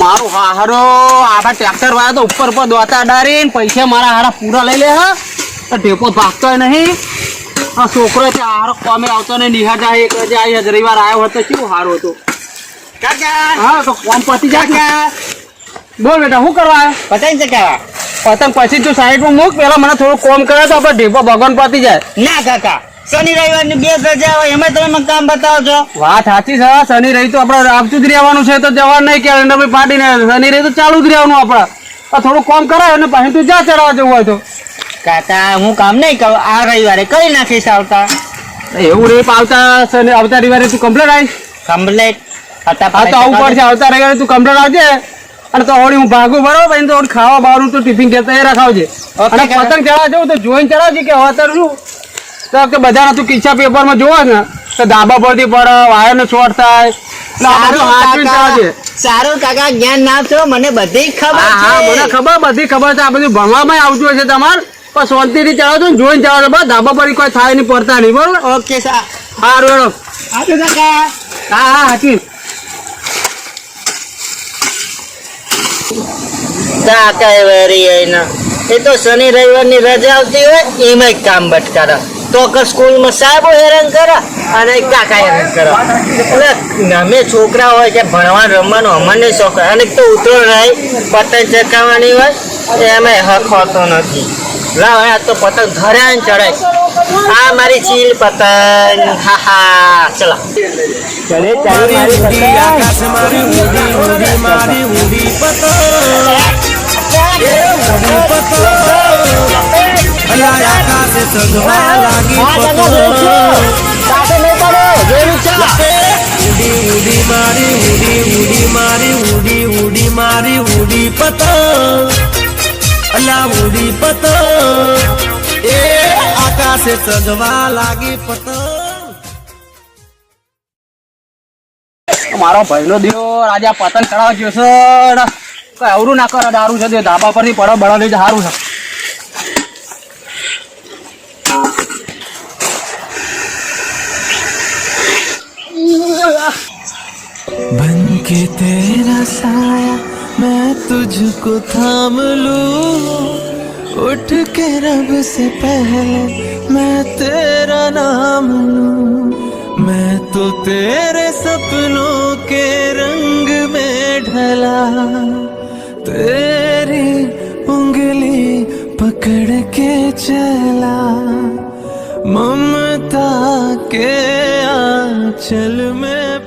મારું હારો. આખા ટ્રેક્ટર વાળા તો ઉપર પર દોતા ડારીને. પૈસા મારા હારા પૂરા લઈ લે હા. તો ઢેપો ભાગતો નહીં. આ છોકરો છે હારો કોમે આવતો ને નિહાર જાય એક જાય આજ રવિવાર આવ્યો હતો કેવું હતો. કાકા! હા તો કોમ પતી જાય. બોલ બેટા શું કરવા પતાઈ છે કાકા. પતંગ પછી તું સાઈડમાં મૂક. પેલા મને થોડું કોમ કરે તો આપણે ઢેપો ભગવાન પતી જાય. ના કાકા. શનિ રવિવારની બે રજા હોય એમાં તમે મને કામ બતાવો છો વાત સાચી છે શનિ રવિ તો આપણે આવતું જ રહેવાનું છે તો જવાનું નહીં કેલેન્ડર પાડીને શનિ રહી તો ચાલુ જ રહેવાનું આપણે. આ થોડું કામ કરાય અને પછી તું જા ચડાવવા જવું હોય તો. કાકા હું કામ નહીં કરું આ રવિવારે કરી નાખીશ આવતા? એવું રે આવતા શનિ આવતા રવિવારે તું કમ્પ્લેટ આવીશ. કમ્પ્લેટ હતા હા તો આવું પડશે આવતા રવિવારે તું કમ્પ્લેટ આવજે. અને તો હોળી હું ભાગું બરોબર? પછી તો ખાવા બારું તો ટિફિન કે તૈયાર રાખાવજે અને પતંગ ચડાવવા જવું તો જોઈને ચડાવજે કે હવે શું? તો કે બધાના તું કિસ્સા પેપરમાં જોવા ને. તો ધાબા પરથી પડે વાયરનો શોર્ટ થાય. સારું કાકા જ્ઞાન ના છો મને બધી ખબર હા હા મને છે ખબર બધી ખબર છે. આ બધું ભણવામાં આવતું છે તમારે. પણ શાંતિથી ચડાવજો ને જોઈને ચડાવજો બસ ધાબા પર કોઈ થાય નહીં પડતા નહીં બરોબર? ઓકે સારું હેડો. આપી કાકા. હા હા હાચી કાકા એ તો શનિ રવિવારની રજા આવતી હોય એમાં કામ બટકારા. તો કે સ્કૂલમાં સાહેબો હેરાન કરે અને કાકા હેરાન કરે. એટલે અમે છોકરા હોય કે ભણવાનું રમવાનું અમને શોખ હોય. અને તો ઉતરો રહી પતંગ ચકાવવાની હોય એમાં હક હોતો નથી. લાવ આ તો પતંગ ઘરે આવીને ચડાય. આ મારી ચીલ પતંગ. હા હા. ચલો. ચલે ચાલી મારી પતંગ. પડે જોયું લાગી ઉડી ઉડી મારી ઉડી ઉડી મારી ઉડી ઉડી મારી ઉડી પતંગ અલા ઉડી પતંગ એ આકાશે ચગવા લાગી પતંગ મારો ભાઈનો દીવો રાજા પતંગ ચડાવવા ગયો છે. અવરું ના કરો દારૂ છે ધાબા પરથી પડો બળો લઈ સારું છે. के तेरा साया मैं तुझको थाम लूं उठ के रब से पहले मैं तेरा नाम लूं मैं तो तेरे सपनों के रंग में ढला तेरी उंगली पकड़ के चला ममता के आंचल में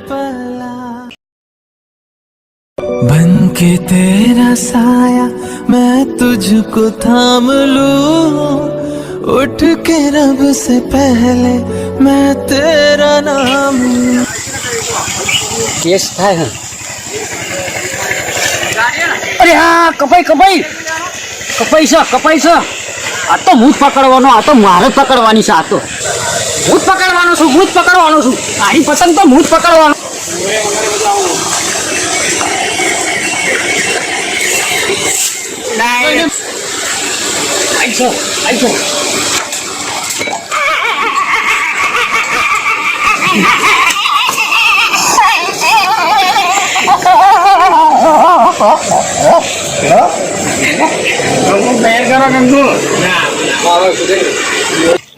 के तेरा साया मैं तुझको थाम लूं उठ के रब से पहले मैं तेरा नाम लूं કેસ થાય અરે હા કપાઈ કપાઈ કપાઈ છે કપાઈ છે આ તો હું જ પકડવાનો આ તો મારે જ પકડવાની છે આ તો હું જ પકડવાનો છું હું જ પકડવાનો છું આની પતંગ તો હું જ પકડવાનો આઈ છો આઈ છો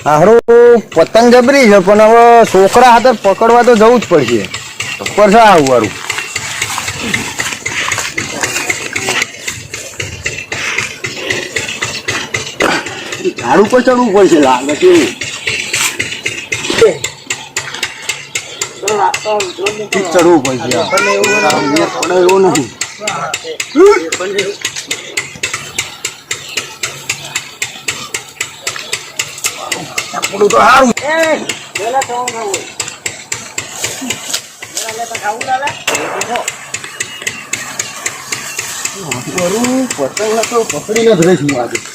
હારું, પતંગ જબરી છે, પણ હવે છોકરા હાથે પકડવા તો જવું જ પડશે. પર છે આવું ઝાડ ઉપર ચડવું પડશે લાગે છે ચડવું પડશે પડે એવું નથી આપણું તો સારું પતંગ તો પકડીને જ રહીશ આજે.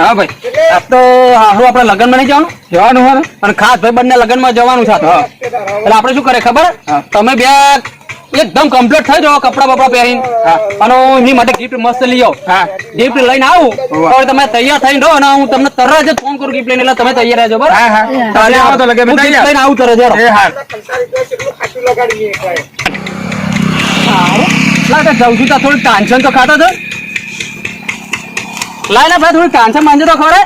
હા ભાઈ. આપ તો હારું આપણે લગ્નમાં નહીં જવાનું? જવાનું હોય અને ખાસ ભાઈ બંને લગ્નમાં જવાનું છે એટલે આપણે શું કરે ખબર? તમે બે એકદમ કમ્પ્લીટ થઈ જાઓ કપડા બપડા પહેરીને. અને હું એની માટે ગિફ્ટ મસ્ત લઈ આવું. ગિફ્ટ લઈને આવું. તો તમે તૈયાર થઈને રહો અને હું તમને તરત જ ફોન કરું ગિફ્ટ લઈને. એટલે તમે તૈયાર રહેજો બરાબર? લઈને આવું તરત જરો લાગે જવું છું તો થોડું ટેન્શન તો ખાતો હતો. લાય ને ભાઈ થોડી ટેન્શન માંજે તો ખરે.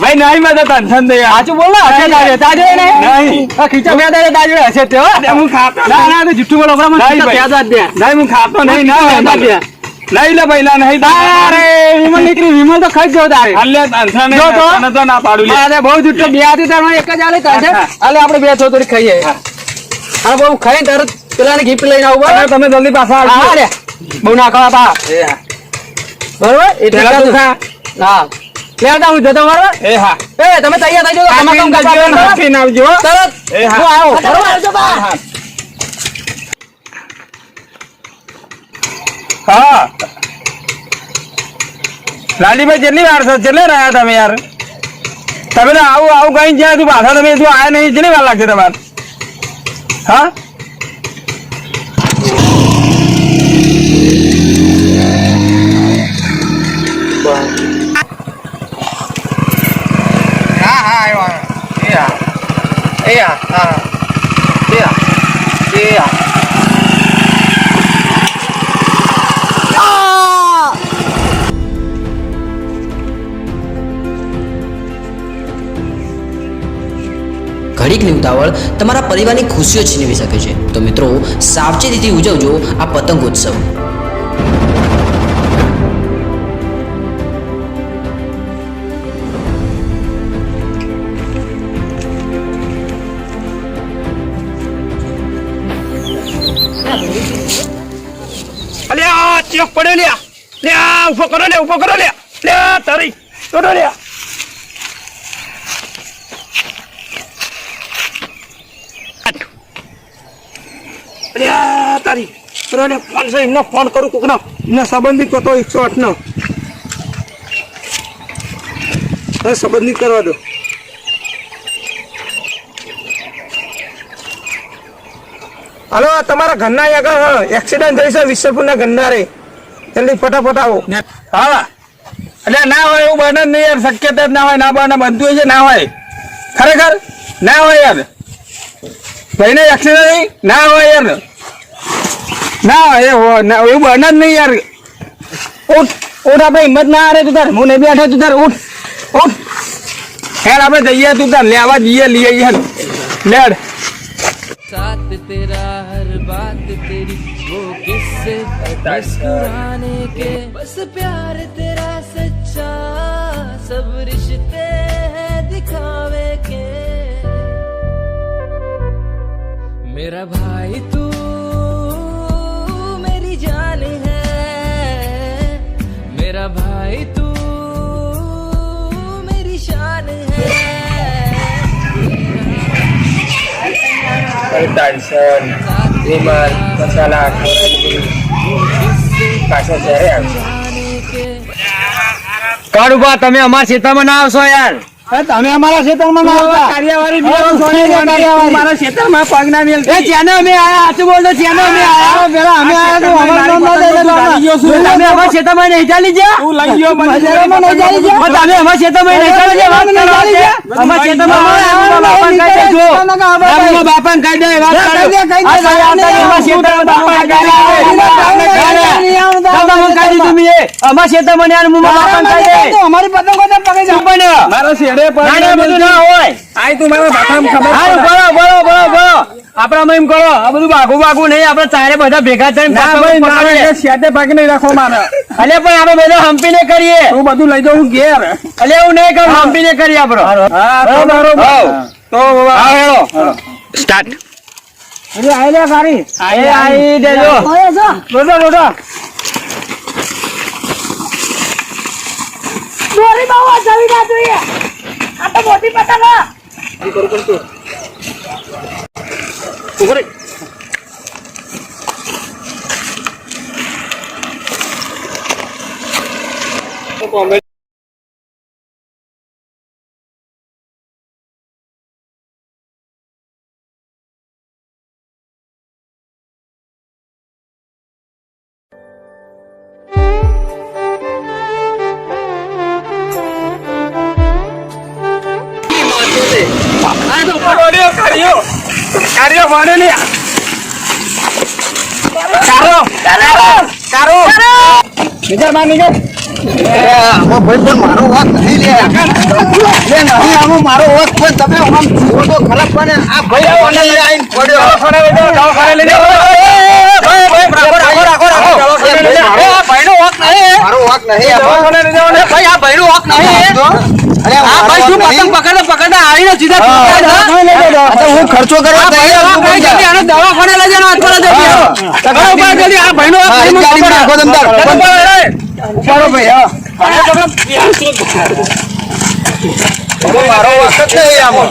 ભાઈ નહીં મેં તો ટેન્શન દે સાચું બોલ ને હશે તારે તાજે નહીં. આ ખીચા મેં તારે તાજે હશે તે હું. ખાતો ના ના તો જુઠ્ઠું બોલો બરાબર નહીં ભાઈ. નહીં હું ખાતો નહીં. ના નહીં લે ભાઈ નહીં તારે વિમલ નીકળી વિમલ તો ખાઈ ગયો તારે. હાલે ટેન્શન જો તો. તો ના પાડું લે. અરે બહુ જુઠ્ઠો બે હતી તારે એક જ આલે તારે હાલે આપણે બે થોડી ખાઈએ. હા. બહુ ખાઈ તરત પેલાને gift લઈને આવું તમે જલ્દી પાછા આવજો. બહુ ના ખાવા પા. બરોબર? એટલે હા. લેતા હું જતો બરોબર? એ હા. એ તમે તૈયાર થઈ જાઓ આમાં કામ કરજો રહો. આવજો તરત એ હા. આવ્યો બરોબર? હા. લાલીભાઈ કેટલી વાર છે જેટલે રહ્યા તમે યાર? તમે આવું આવું કઈ જ્યાં તું પાછા તમે તું આયા નહીં જેટલી વાર લાગશે તમારે? હા? હા ah. Iya. Iya. ઘડીકની ઉતાવળ તમારા પરિવારની ખુશીઓ છીનવી શકે છે તો મિત્રો, સાવચેતીથી ઉજવજો આ અલ્યા ચેક પડ્યો લ્યા લ્યા ઊભો કરો લે, ઊભો કરો લે. લ્યા તારી. કરો અલ્યા તારી. લે, ફોન છે ફોન કરું કોકનો. એમના સંબંધિત કહો એકસો આઠ નો સંબંધિત કરવા દો. હલો તમારા ઘરના આગળ એક્સિડન્ટ થઈ છે વિશ્વપુરના ઘરના રે જલ્દી ફટાફટ આવો. હા એટલે ના હોય એવું બને જ નહીં યાર શક્યતા જ ના હોય ના બને બનતું હોય છે ના હોય. ખરેખર? ના હોય યાર. ભાઈને એક્સિડન્ટ ના હોય યાર. ના હોય ના એવું બને જ નહીં યાર. ઉઠ ઉઠ આપણે હિંમત ના હારે તું તાર હું નહીં બેઠો તું તારે ઉઠ ઉઠ. હેડ આપણે જઈએ તું તાર લેવા જઈએ લઈએ યાર લેડ સાથ તેરા सकता मुस्कुराने के बस प्यार तेरा सच्चा सब रिश्ते हैं दिखावे के। मेरा भाई तू मेरी जान है। मेरा भाई तू मेरी शान है। વિમલ મસાલા પાછા જ્યારે આવશે. કાળુબા તમે અમારા સીતામાં ના આવશો યાર. તમે અમારા ખેતરમાં ના આવતા. કાર્યવાહી બી આવો છો ને મારા ખેતરમાં મેલ એ ચેનો અમે આયા સાચું બોલતો ચેનો અમે આયા. પેલા અમે આયા તો અમારું નામ ના લઈ તમે અમારા ખેતરમાં નહીં ચાલી ગયા? તું લઈ ગયો બજારમાં નહીં ચાલી ગયા. તમે અમારા ખેતરમાં નહીં ચાલી ગયા. વાત કરો અમારા ખેતરમાં બાપા કહી દેજો. અમારા બાપા કહી દે વાત કરો. અમારા ખેતરમાં બાપા કહી દે. અમારા મને આ મુમા બાપા કહી દે અમારી પતંગો તો પકડી જાવ મારા શેડે પર ના બધું ના હોય. આય તું મારા બાપામાં ખબર હારું બોલો બોલો બોલો બોલો આપણા એમ કરો આ બધું ભાગું ભાગું નહીં આપણે ચારે બધા ભેગા થઈને ના ભાઈ ના શેડે ભાગી નહીં રાખો મારે. અલે પણ આપણે બધું હંપી ને કરીએ. હું બધું લઈ જાઉં ઘેર. અલે હું નહીં કરું હંપીને કરીએ આપણો. હા બરોબર? તો હા. હેલો. સ્ટાર્ટ. અરે આયલા સારી આઈ આઈ દેજો. લોટો લોટો દોરી બહુ જવી ના જોઈએ આ તો મોટી પતંગ હા. કોમેડી કાર્યો કાર્યો કાર્યો ભણે ને કારો કારો નિજરમાં નિજર આમાં ભાઈ પણ મારો નહીં લે વાંક પણ તમે આમ જીવો તો ખરાબ પડે આ ભાઈ લઈ આવીને પડ્યો દવાખાને લઈ જાઓ દવાખાને લઈ જાઓ ભાઈ ભાઈ રાખો રાખો રાખો રાખો આ ભાઈનો હક નહીં. મારો વાંક નહીં. ભાઈ આ ભાઈનો હક નહીં. આ ભાઈ શું પતંગ પકડતા પકડતા આવીને સીધા હા, ખર્ચો કરવા તૈયાર દવાખાને લઈ જાઓ, હાથમાં લઈ જાઓ. હા. જલ્દી, આ ભાઈનો નહીં આમાં.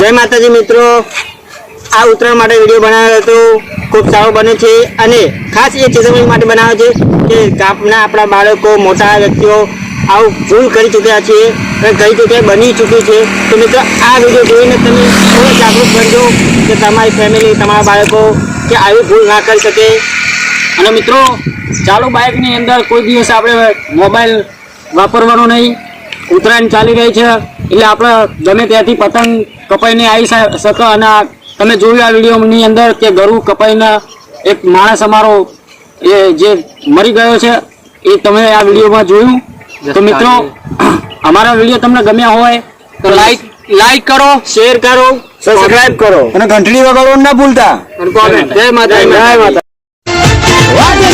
જય માતાજી મિત્રો. આ ઉત્તરાયણ માટે વીડિયો બનાવ્યો હતો. ખૂબ સારો બને છે અને ખાસ એ ચેતવણી માટે બનાવ્યો છે કે ગામના આપણા બાળકો, મોટા વ્યક્તિઓ આવું ભૂલ કરી ચૂક્યા છે અને કરી ચૂક્યા બની ચૂક્યું છે. તો મિત્રો, આ વીડિયો જોઈને તમે થોડો જાગૃત બનજો કે તમારી ફેમિલી તમારા બાળકો કે આવી ભૂલ ના કરી શકે. અને મિત્રો ચાલુ બાઇકની અંદર કોઈ દિવસ આપણે મોબાઈલ વાપરવાનો નહીં. ઉત્તરાયણ ચાલી રહી છે. એટલે આપણે ગમે ત્યાંથી પતંગ કપાઈને આવી શકો અને તમે જોયું આ વિડીયોની અંદર કે ગરુ કપાઈને એક માણસ અમારો એ જે મરી ગયો છે એ તમે આ વિડીયોમાં જોયું. તો મિત્રો અમારા વીડિયો તમને ગમ્યા હોય તો લાઈક લાઈક કરો શેર કરો સબસ્ક્રાઈબ કરો. અને ઘંટડી વગાડવાનું ના ભૂલતા. જય માતા જય માતા ¡Vaya!